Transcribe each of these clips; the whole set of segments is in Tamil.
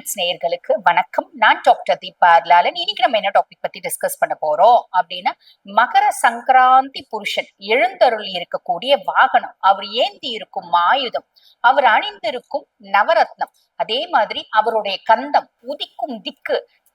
மினிட்ஸ் நேயர்களுக்கு வணக்கம். நான் டாக்டர் தீபா லாலன் இன்னைக்கு நம்ம என்ன டாபிக் பத்தி டிஸ்கஸ் பண்ண போறோம்? அப்படின்னா மகர சங்கராந்தி புருஷன் எழுந்தருள் இருக்கக்கூடிய வாகனம். அவர் ஏந்தி இருக்கும் ஆயுதம். அவர் அணிந்திருக்கும் நவரத்னம். அதே மாதிரி அவருடைய கந்தம் உதிக்கும் திக்கு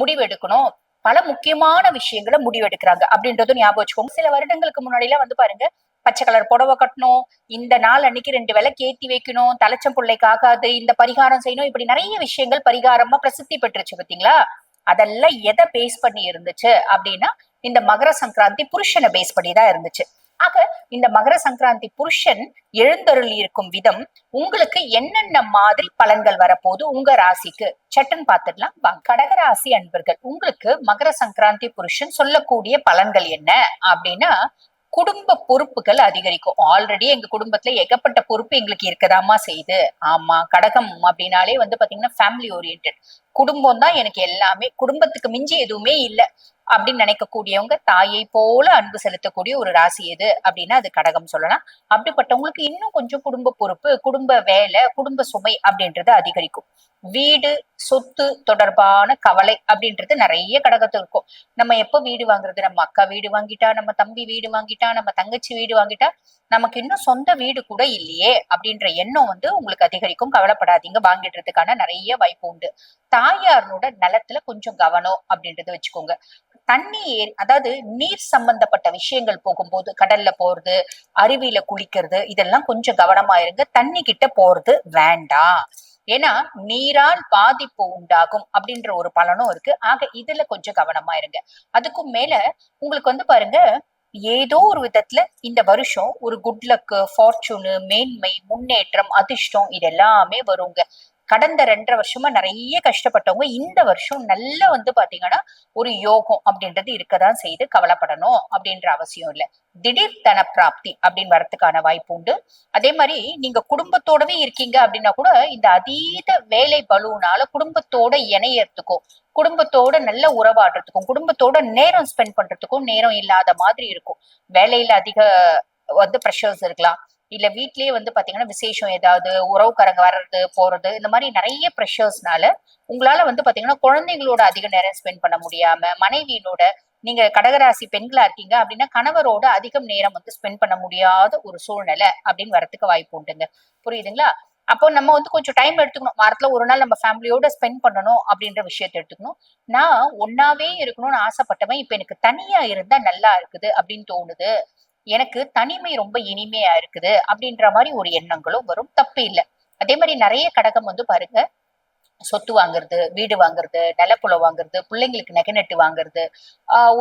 முடிவெடுக்கணும். பல முக்கியமான விஷயங்களை முடிவெடுக்கிறாங்க அப்படின்றதும் ஞாபகம் வச்சுக்கோங்க. சில வருடங்களுக்கு முன்னாடி வந்து பாருங்க பச்சை கலர் புடவை கட்டணும் இந்த நாள் அன்னைக்கு ரெண்டு வேலை கேத்தி வைக்கணும் தலைச்சம் பிள்ளைக்கு ஆகாது இந்த பரிகாரம் செய்யணும் இப்படி நிறைய விஷயங்கள் பரிகாரமா பிரசித்தி பெற்றுச்சு பாத்தீங்களா அதெல்லாம் எதை பேஸ் பண்ணி இருந்துச்சு அப்படின்னா இந்த மகர சங்கராந்தி புருஷனை பேஸ் பண்ணி தான் இருந்துச்சு. ஆக இந்த மகர சங்கராந்தி புருஷன் எழுந்தருளி இருக்கும் விதம் உங்களுக்கு என்னென்ன மாதிரி பலன்கள் வரப்போது உங்க ராசிக்கு? சட்டன் பார்த்துடலாம் வாங்க. கடகராசி அன்பர்கள் உங்களுக்கு மகர சங்கராந்தி புருஷன் சொல்லக்கூடிய பலன்கள் என்ன? அப்படின்னா குடும்ப பொறுப்புகள் அதிகரிக்கும். ஆல்ரெடி எங்க குடும்பத்துல ஏகப்பட்ட பொறுப்பு எங்களுக்கு இருக்கதாமா செய்யுது. ஆமா கடகம் அப்படின்னாலே வந்து பாத்தீங்கன்னா ஃபேமிலி ஓரியன்ட் குடும்பம் தான் எனக்கு எல்லாமே குடும்பத்துக்கு மிஞ்சி எதுவுமே இல்லை. அப்படின்னு நினைக்கக்கூடியவங்க தாயை போல அன்பு செலுத்தக்கூடிய ஒரு ராசி எது அப்படின்னா அது கடகம் சொல்லலாம். அப்படிப்பட்டவங்களுக்கு இன்னும் கொஞ்சம் குடும்ப பொறுப்பு குடும்ப வேலை குடும்ப சுமை அப்படின்றது அதிகரிக்கும். வீடு சொத்து தொடர்பான கவலை அப்படின்றது நிறைய கடகத்து இருக்கும். நம்ம எப்ப வீடு வாங்குறது? நம்ம அக்கா வீடு வாங்கிட்டா நம்ம தம்பி வீடு வாங்கிட்டா நம்ம தங்கச்சி வீடு வாங்கிட்டா நமக்கு இன்னும் சொந்த வீடு கூட இல்லையே அப்படின்ற எண்ணம் வந்து உங்களுக்கு அதிகரிக்கும். கவலைப்படாதீங்க. வாங்கிடுறதுக்கான நிறைய வாய்ப்பு உண்டு. தாயாரோட நலத்துல கொஞ்சம் கவனம் அப்படின்றத வச்சுக்கோங்க. தண்ணி அதாவது நீர் சம்பந்தப்பட்ட விஷயங்கள் போகும்போது கடல்ல போறது அருவியில குளிக்கிறது இதெல்லாம் கொஞ்சம் கவனமா இருங்க. தண்ணி கிட்ட போறது வேண்டாம். ஏன்னா நீரால் பாதிப்பு உண்டாகும் அப்படின்ற ஒரு பலனும் இருக்கு. ஆக இதுல கொஞ்சம் கவனமா இருங்க. அதுக்கும் மேல உங்களுக்கு வந்து பாருங்க ஏதோ ஒரு விதத்துல இந்த வருஷம் ஒரு குட் லக்கு ஃபார்ச்சூனு மேன்மை முன்னேற்றம் அதிர்ஷ்டம் இது எல்லாமே வருங்க. கடந்த ரெண்டரை வருஷமா நிறைய கஷ்டப்பட்டவங்க இந்த வருஷம் நல்ல வந்து பாத்தீங்கன்னா ஒரு யோகம் அப்படின்றது இருக்கதான் செய்து கவலைப்படணும் அப்படின்ற அவசியம் இல்லை. திடீர் தன பிராப்தி அப்படின்னு வரத்துக்கான வாய்ப்பு உண்டு. அதே மாதிரி நீங்க குடும்பத்தோடவே இருக்கீங்க அப்படின்னா கூட இந்த அதீத வேலை பலுனால குடும்பத்தோட இணையறதுக்கும் குடும்பத்தோட நல்ல உறவாடுறதுக்கும் குடும்பத்தோட நேரம் ஸ்பெண்ட் பண்றதுக்கும் நேரம் இல்லாத மாதிரி இருக்கும். வேலையில அதிக வந்து ப்ரெஷர்ஸ் இருக்கலாம். இல்ல வீட்லயே வந்து பாத்தீங்கன்னா விசேஷம் ஏதாவது உறவுக்காரங்க வர்றது போறது இந்த மாதிரி நிறைய ப்ரெஷர்ஸ்னால உங்களால வந்து பாத்தீங்கன்னா குழந்தைங்களோட அதிக நேரம் ஸ்பெண்ட் பண்ண முடியாம மனைவியினோட நீங்க கடகராசி பெண்களா இருக்கீங்க அப்படின்னா கணவரோட அதிகம் நேரம் வந்து ஸ்பெண்ட் பண்ண முடியாத ஒரு சூழ்நிலை அப்படின்னு வரத்துக்கு வாய்ப்பு உண்டுங்க. புரியுதுங்களா? அப்போ நம்ம வந்து கொஞ்சம் டைம் எடுத்துக்கணும். வாரத்துல ஒரு நாள் நம்ம ஃபேமிலியோட ஸ்பெண்ட் பண்ணணும் அப்படின்ற விஷயத்த எடுத்துக்கணும். நான் ஒன்னாவே இருக்கணும்னு ஆசைப்பட்டவன் இப்ப எனக்கு தனியா இருந்தா நல்லா இருக்குது அப்படின்னு தோணுது. எனக்கு தனிமை ரொம்ப இனிமையா இருக்குது அப்படின்ற மாதிரி ஒரு எண்ணங்களும் வரும். தப்பு இல்லை. அதே மாதிரி நிறைய கடகம் வந்து பாருங்க சொத்து வாங்குறது வீடு வாங்குறது நிலப்புல வாங்குறது பிள்ளைங்களுக்கு நெகநெட்டு வாங்குறது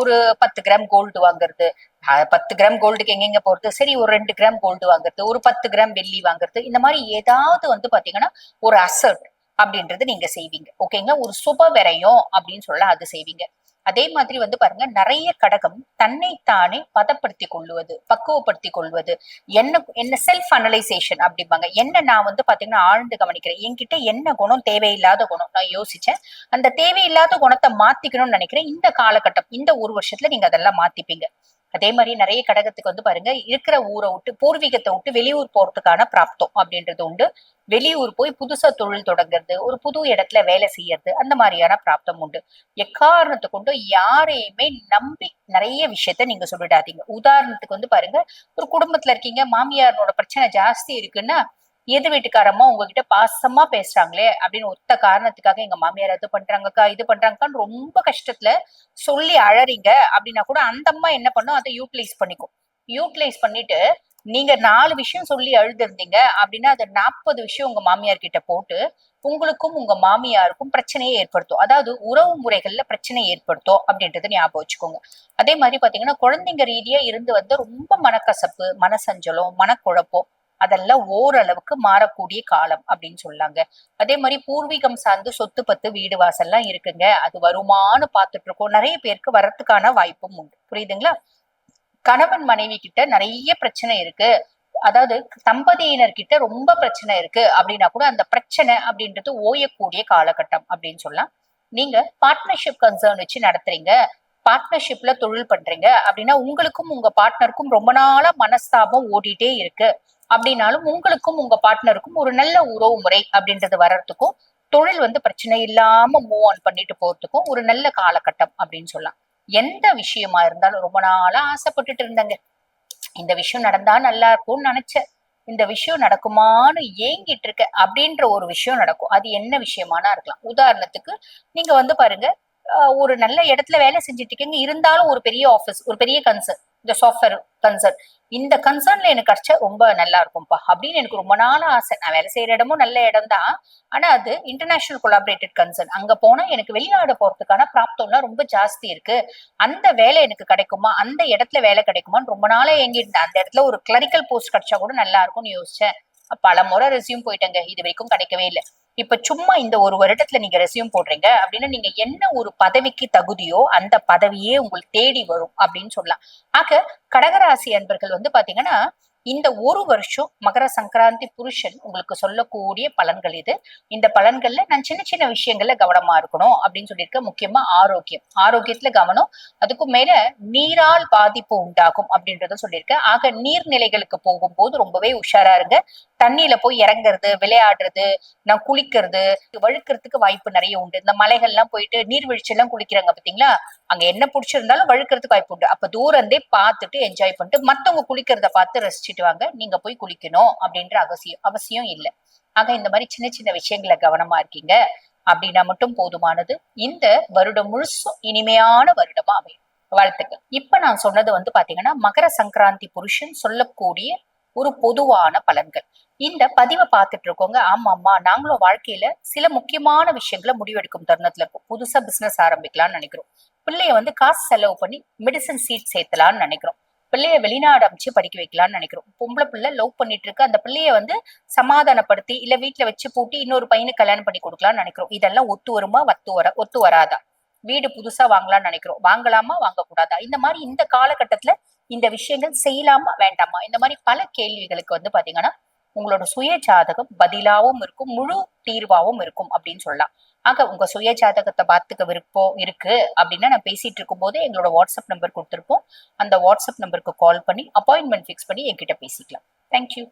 ஒரு பத்து கிராம் கோல்டு வாங்குறது பத்து கிராம் கோல்டுக்கு எங்கெங்க போறது? சரி ஒரு ரெண்டு கிராம் கோல்டு வாங்குறது ஒரு பத்து கிராம் வெள்ளி வாங்குறது இந்த மாதிரி ஏதாவது வந்து பாத்தீங்கன்னா ஒரு அசர்ட் அப்படின்றது நீங்க செய்வீங்க. ஓகேங்க ஒரு சுப விரயம் அப்படின்னு சொல்ல அது செய்வீங்க. அதே மாதிரி வந்து பாருங்க நிறைய கடகம் தன்னைத்தானே பதப்படுத்தி கொள்வது பக்குவப்படுத்தி கொள்வது. என்ன என்ன செல்ஃப் அனலைசேஷன் அப்படிம்பாங்க. என்ன நான் வந்து பாத்தீங்கன்னா ஆழ்ந்து கவனிக்கிறேன். என்கிட்ட என்ன குணம் தேவையில்லாத குணம்? நான் யோசிச்சேன். அந்த தேவையில்லாத குணத்தை மாத்திக்கணும்னு நினைக்கிறேன். இந்த காலகட்டம் இந்த ஒரு வருஷத்துல நீங்க அதெல்லாம் மாத்திப்பீங்க. அதே மாதிரி நிறைய கடகத்துக்கு வந்து பாருங்க இருக்கிற ஊரை விட்டு பூர்வீகத்தை விட்டு வெளியூர் போறதுக்கான பிராப்தம் அப்படின்றது உண்டு. வெளியூர் போய் புதுசா தொழில் தொடங்குறது ஒரு புது இடத்துல வேலை செய்யறது அந்த மாதிரியான பிராப்தம் உண்டு. எக்காரணத்தை கொண்டு யாரையுமே நம்பி நிறைய விஷயத்த நீங்க சொல்லிடாதீங்க. உதாரணத்துக்கு வந்து பாருங்க ஒரு குடும்பத்துல இருக்கீங்க மாமியாரோட பிரச்சனை ஜாஸ்தி இருக்குன்னா எது வீட்டுக்காரம்மா உங்ககிட்ட பாசமா பேசுறாங்களே அப்படின்னு ஒத்த காரணத்துக்காக எங்க மாமியார் அது பண்றாங்கக்கா இது பண்றாங்கக்கான்னு ரொம்ப கஷ்டத்துல சொல்லி அழறீங்க அப்படின்னா கூட அந்த அம்மா என்ன பண்ணும்? அதை யூட்டிலைஸ் பண்ணிக்கும். யூட்டிலைஸ் பண்ணிட்டு நீங்க நாலு விஷயம் சொல்லி அழுதுருந்தீங்க அப்படின்னா அது நாற்பது விஷயம் உங்க மாமியார் கிட்ட போட்டு உங்களுக்கும் உங்க மாமியாருக்கும் பிரச்சனையை ஏற்படுத்தும். அதாவது உறவு முறைகள்ல பிரச்சனை ஏற்படுத்தும் அப்படின்றத ஞாபகம் வச்சுக்கோங்க. அதே மாதிரி பாத்தீங்கன்னா குழந்தைங்க ரீதியா இருந்து வந்து ரொம்ப மனக்கசப்பு மனசஞ்சலம் மனக்குழப்பம் அதெல்லாம் ஓரளவுக்கு மாறக்கூடிய காலம் அப்படின்னு சொல்லாங்க. அதே மாதிரி பூர்வீகம் சார்ந்து சொத்து பத்து வீடு வாசல்லாம் இருக்குங்க. அது வருமானு பார்த்துட்டு இருக்கோம் நிறைய பேருக்கு வரத்துக்கான வாய்ப்பும் உண்டு. புரியுதுங்களா? கணவன் மனைவி கிட்ட நிறைய பிரச்சனை இருக்கு. அதாவது தம்பதியினர் கிட்ட ரொம்ப பிரச்சனை இருக்கு. அப்படின்னா கூட அந்த பிரச்சனை அப்படின்றது ஓயக்கூடிய காலகட்டம் அப்படின்னு சொல்லலாம். நீங்க பார்ட்னர்ஷிப் கன்சர்ன் வச்சு நடத்துறீங்க. பார்ட்னர்ஷிப்ல தொழில் பண்றீங்க. அப்படின்னா உங்களுக்கும் உங்க பார்ட்னருக்கும் ரொம்ப நாளா மனஸ்தாபம் ஓடிட்டே இருக்கு. அப்படின்னாலும் உங்களுக்கும் உங்க பார்ட்னருக்கும் ஒரு நல்ல உறவு முறை அப்படின்றது வர்றதுக்கும் தொழில் வந்து பிரச்சனை இல்லாம மூவ் ஆன் பண்ணிட்டு போறதுக்கும் ஒரு நல்ல காலகட்டம் அப்படின்னு சொல்லலாம். எந்த விஷயமா இருந்தாலும் ரொம்ப நாளா ஆசைப்பட்டுட்டு இருந்தேங்க. இந்த விஷயம் நடந்தா நல்லா இருக்கும்னு நினைச்சேன். இந்த விஷயம் நடக்குமான்னு ஏங்கிட்டு இருக்க அப்படின்ற ஒரு விஷயம் நடக்கும். அது என்ன விஷயமானா இருக்கலாம். உதாரணத்துக்கு நீங்க வந்து பாருங்க ஒரு நல்ல இடத்துல வேலை செஞ்சுட்டு இருக்கீங்க இருந்தாலும் ஒரு பெரிய ஆஃபீஸ் ஒரு பெரிய கன்சர்ன் இந்த சாஃப்ட்வேர் கன்சர்ன் இந்த கன்சர்ன்ல எனக்கு கிடைச்சா ரொம்ப நல்லா இருக்கும்ப்பா. அப்படின்னு எனக்கு ரொம்ப நாள் ஆசை. நான் வேலை செய்யற இடமும் நல்ல இடம் தான் ஆனா அது இன்டர்நேஷனல் கொலாபரேட்டட் கன்சர்ன் அங்க போனா எனக்கு வெளிநாடு போறதுக்கான பிராப்தம்லாம் ரொம்ப ஜாஸ்தி இருக்கு. அந்த வேலை எனக்கு கிடைக்குமா? அந்த இடத்துல வேலை கிடைக்குமான்னு ரொம்ப நாளா எங்கிட்டு அந்த இடத்துல ஒரு கிளரிக்கல் போஸ்ட் கிடைச்சா கூட நல்லா இருக்கும்னு யோசிச்சேன். பல முறை ரெசியூம் போயிட்டேங்க. இது வரைக்கும் கிடைக்கவே இல்லை. இப்ப சும்மா இந்த ஒரு வருடத்துல நீங்க ரெசியூம் போடுறீங்க அப்படின்னா நீங்க என்ன ஒரு பதவிக்கு தகுதியோ அந்த பதவியே உங்களுக்கு தேடி வரும் அப்படின்னு சொல்லலாம். ஆக கடகராசி அன்பர்கள் வந்து பாத்தீங்கன்னா இந்த ஒரு வருஷம் மகர சங்கராந்தி புருஷன் உங்களுக்கு சொல்லக்கூடிய பலன்கள் இது. இந்த பலன்கள்ல நான் சின்ன சின்ன விஷயங்கள்ல கவனமா இருக்கணும் அப்படின்னு சொல்லியிருக்க முக்கியமா ஆரோக்கியம். ஆரோக்கியத்துல கவனம் அதுக்கும் மேல நீரால் பாதிப்பு உண்டாகும் அப்படின்றத சொல்லியிருக்கேன் ஆக நீர்நிலைகளுக்கு போகும்போது ரொம்பவே உஷாரா இருங்க. தண்ணியில போய் இறங்குறது விளையாடுறது நான் குளிக்கிறது வழுக்கிறதுக்கு வாய்ப்பு நிறைய உண்டு. இந்த மலைகள்லாம் போயிட்டு நீர்வீழ்ச்சி எல்லாம் குளிக்கிறாங்க பாத்தீங்களா? அங்க என்ன பிடிச்சிருந்தாலும் வழுக்கிறதுக்கு வாய்ப்பு உண்டு. அப்ப தூரந்தே பார்த்துட்டு என்ஜாய் பண்ணிட்டு மத்தவங்க குளிக்கிறத பார்த்து ரசிச்சுட்டு வாங்க நீங்க போய் குளிக்கணும் அப்படின்ற அவசியம் அவசியம் இல்லை. ஆக இந்த மாதிரி சின்ன சின்ன விஷயங்களை கவனமா இருக்கீங்க. அப்படின்னா மட்டும் போதுமானது. இந்த வருடம் முழுசும் இனிமையான வருடமா அமையும் வாழ்த்துக்கள். இப்ப நான் சொன்னது வந்து பாத்தீங்கன்னா மகர சங்கராந்தி புருஷன் சொல்லக்கூடிய ஒரு பொதுவான பலன்கள். இந்த பதிவை பார்த்துட்டு இருக்கோங்க. ஆமா ஆமா. நாங்களும் வாழ்க்கையில சில முக்கியமான விஷயங்களை முடிவெடுக்கும் தருணத்துல இருக்கும். புதுசா பிசினஸ் ஆரம்பிக்கலாம்னு நினைக்கிறோம். பிள்ளைய வந்து காசு செலவு பண்ணி மெடிசன் சீட் சேர்த்தலாம்னு நினைக்கிறோம். பிள்ளைய வெளிநாடு அமைச்சு படிக்க வைக்கலாம்னு நினைக்கிறோம். பொம்பளை பிள்ளை லவ் பண்ணிட்டு இருக்கு. அந்த பிள்ளைய வந்து சமாதானப்படுத்தி இல்ல வீட்டுல வச்சு பூட்டி இன்னொரு பையனுக்கு கல்யாணம் பண்ணி கொடுக்கலாம்னு நினைக்கிறோம். இதெல்லாம் ஒத்து வருமா? ஒத்து வர ஒத்து வராதா? வீடு புதுசா வாங்கலாம்னு நினைக்கிறோம். வாங்கலாமா? வாங்கக்கூடாதா? இந்த மாதிரி இந்த காலகட்டத்துல இந்த விஷயங்கள் செய்யலாமா? வேண்டாமா? இந்த மாதிரி பல கேள்விகளுக்கு வந்து பாத்தீங்கன்னா உங்களோட சுய ஜாதகம் பதிலாவும் இருக்கும் முழு தீர்வாவும் இருக்கும் அப்படின்னு சொல்லலாம். ஆக உங்க சுய ஜாதகத்தை பார்த்துக்க விருப்பம் இருக்கு அப்படின்னா நான் பேசிட்டு இருக்கும் போது எங்களோட வாட்ஸ்அப் நம்பர் கொடுத்துருப்போம். அந்த வாட்ஸ்அப் நம்பருக்கு கால் பண்ணி அப்பாயின்மெண்ட் ஃபிக்ஸ் பண்ணி என்கிட்ட பேசிக்கலாம். தேங்க்யூ